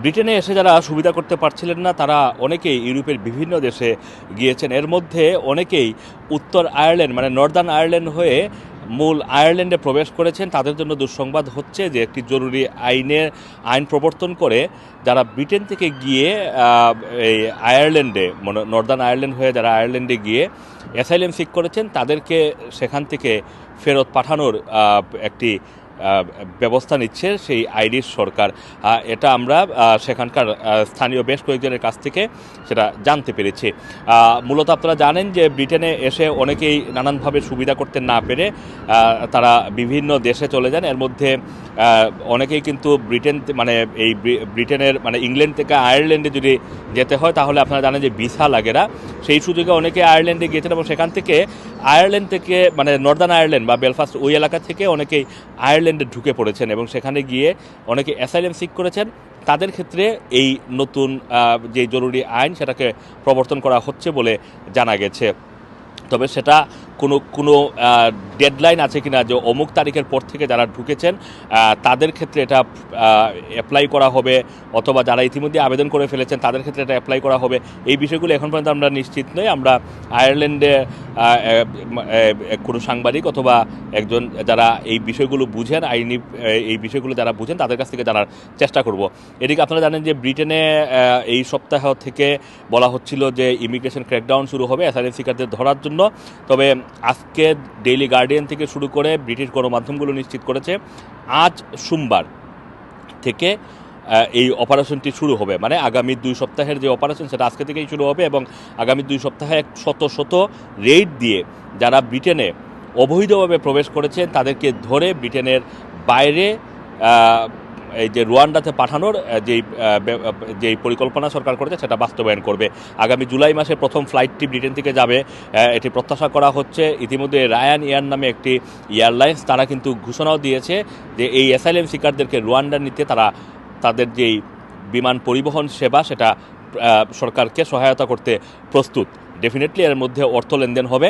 ব্রিটেনে এসে যারা সুবিধা করতে পারছিলেন না, তারা অনেকেই ইউরোপের বিভিন্ন দেশে গিয়েছেন। এর মধ্যে অনেকেই উত্তর আয়ারল্যান্ড মানে নর্দার্ন আয়ারল্যান্ড হয়ে মূল আয়ারল্যান্ডে প্রবেশ করেছেন। তাদের জন্য দুঃসংবাদ হচ্ছে যে একটি জরুরি আইনের আইন প্রবর্তন করে যারা ব্রিটেন থেকে গিয়ে এই আয়ারল্যান্ডে মানে নর্দার্ন আয়ারল্যান্ড হয়ে যারা আয়ারল্যান্ডে গিয়ে অ্যাসাইলেম সিক করেছেন, তাদেরকে সেখান থেকে ফেরত পাঠানোর একটি ব্যবস্থা নিচ্ছে সেই আইরিশ সরকার। এটা আমরা সেখানকার স্থানীয় বেশ কয়েকজনের কাছ থেকে সেটা জানতে পেরেছি। মূলত আপনারা জানেন যে ব্রিটেনে এসে অনেকেই নানানভাবে সুবিধা করতে না পেরে তারা বিভিন্ন দেশে চলে যান। এর মধ্যে অনেকেই কিন্তু ব্রিটেন মানে এই ব্রিটেনের মানে ইংল্যান্ড থেকে আয়ারল্যান্ডে যদি যেতে হয়, তাহলে আপনারা জানেন যে ভিসা লাগে না। সেই সুযোগে অনেকে আয়ারল্যান্ডে গিয়েছেন এবং সেখান থেকে আয়ারল্যান্ড থেকে মানে নর্দার্ন আয়ারল্যান্ড বা বেলফাস্ট ওই এলাকা থেকে অনেকেই আয়ারল্যান্ডে ঢুকে পড়েছেন এবং সেখানে গিয়ে অনেকে অ্যাসাইলেম সিক করেছেন। তাদের ক্ষেত্রে এই নতুন যে জরুরি আইন সেটাকে প্রবর্তন করা হচ্ছে বলে জানা গেছে। তবে সেটা কোনো কোনো ডেডলাইন আছে কিনা যে অমুক তারিখের পর থেকে যারা ঢুকেছেন তাদের ক্ষেত্রে এটা অ্যাপ্লাই করা হবে অথবা যারা ইতিমধ্যে আবেদন করে ফেলেছেন তাদের ক্ষেত্রে এটা অ্যাপ্লাই করা হবে। এই বিষয়গুলো এখন পর্যন্ত আমরা নিশ্চিত নই। আমরা আয়ারল্যান্ডে কোনো সাংবাদিক অথবা একজন যারা এই বিষয়গুলো বুঝেন, আইনি এই বিষয়গুলো যারা বুঝেন, তাদের কাছ থেকে জানার চেষ্টা করব। এদিকে আপনারা জানেন যে ব্রিটেনে এই সপ্তাহ থেকে বলা হচ্ছিল যে ইমিগ্রেশন ক্র্যাকডাউন শুরু হবে অ্যাসাইলেম সিকারদের ধরার জন্য। তবে আজকে ডেইলি গার্ডিয়ান থেকে শুরু করে ব্রিটিশ গণমাধ্যমগুলো নিশ্চিত করেছে, আজ সোমবার থেকে এই অপারেশনটি শুরু হবে। মানে আগামী দুই সপ্তাহের যে অপারেশন, সেটা আজকে থেকেই শুরু হবে এবং আগামী দুই সপ্তাহে শত শত রেড দিয়ে যারা ব্রিটেনে অবৈধভাবে প্রবেশ করেছেন, তাদেরকে ধরে ব্রিটেনের বাইরে এই যে রুয়ান্ডাতে পাঠানোর যেই যেই পরিকল্পনা সরকার করেছে, সেটা বাস্তবায়ন করবে। আগামী জুলাই মাসে প্রথম ফ্লাইটটি ব্রিটেন থেকে যাবে। এটি প্রত্যাশা করা হচ্ছে। ইতিমধ্যে রায়ান এয়ার নামে একটি এয়ারলাইন্স, তারা কিন্তু ঘোষণাও দিয়েছে যে এই অ্যাসাইলেম শিকারদেরকে রুয়ান্ডা নিতে তারা তাদের যেই বিমান পরিবহন সেবা, সেটা সরকারকে সহায়তা করতে প্রস্তুত। ডেফিনেটলি এর মধ্যে অর্থ লেনদেন হবে।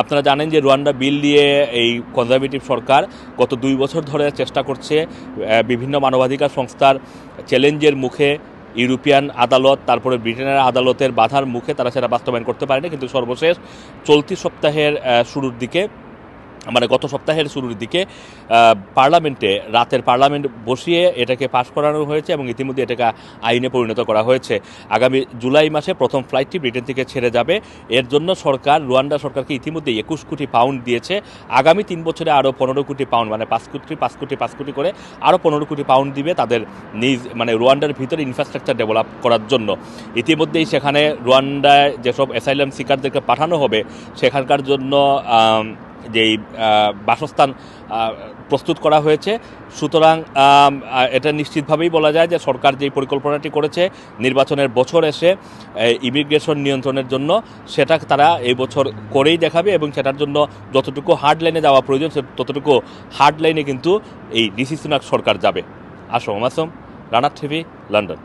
আপনারা জানেন যে রুয়ান্ডা বিল নিয়ে এই কনজারভেটিভ সরকার গত দুই বছর ধরে চেষ্টা করছে বিভিন্ন মানবাধিকার সংস্থার চ্যালেঞ্জের মুখে ইউরোপিয়ান আদালত, তারপরে ব্রিটেনের আদালতের বাধার মুখে তারা সেটা বাস্তবায়ন করতে পারেনি। কিন্তু সর্বশেষ চলতি সপ্তাহের শুরুর দিকে মানে গত সপ্তাহের শুরুর দিকে পার্লামেন্টে, রাতের পার্লামেন্ট বসিয়ে এটাকে পাশ করানো হয়েছে এবং ইতিমধ্যে এটাকে আইনে পরিণত করা হয়েছে। আগামী জুলাই মাসে প্রথম ফ্লাইটটি ব্রিটেন থেকে ছেড়ে যাবে। এর জন্য সরকার, রুয়ান্ডা সরকারকে ইতিমধ্যে একুশ কোটি পাউন্ড দিয়েছে। আগামী তিন বছরে আরও পনেরো কোটি পাউন্ড মানে পাঁচ কোটি পাঁচ কোটি পাঁচ কোটি করে আরও পনেরো কোটি পাউন্ড দিবে তাদের নিজ মানে রুয়ান্ডার ভিতরে ইনফ্রাস্ট্রাকচার ডেভেলপ করার জন্য। ইতিমধ্যেই সেখানে রুয়ান্ডায় যেসব অ্যাসাইলাম সিকারদেরকে পাঠানো হবে, সেখানকার জন্য যেই বাসস্থান প্রস্তুত করা হয়েছে। সুতরাং এটা নিশ্চিতভাবেই বলা যায় যে সরকার যেই পরিকল্পনাটি করেছে, নির্বাচনের বছর এসে ইমিগ্রেশন নিয়ন্ত্রণের জন্য, সেটা তারা এই বছর করেই দেখাবে এবং সেটার জন্য যতটুকু হার্ড লাইনে যাওয়া প্রয়োজন ততটুকু হার্ড লাইনে কিন্তু এই ডিসি সুনাক সরকার যাবে। আসো মাসুম রানার টিভি, লন্ডন।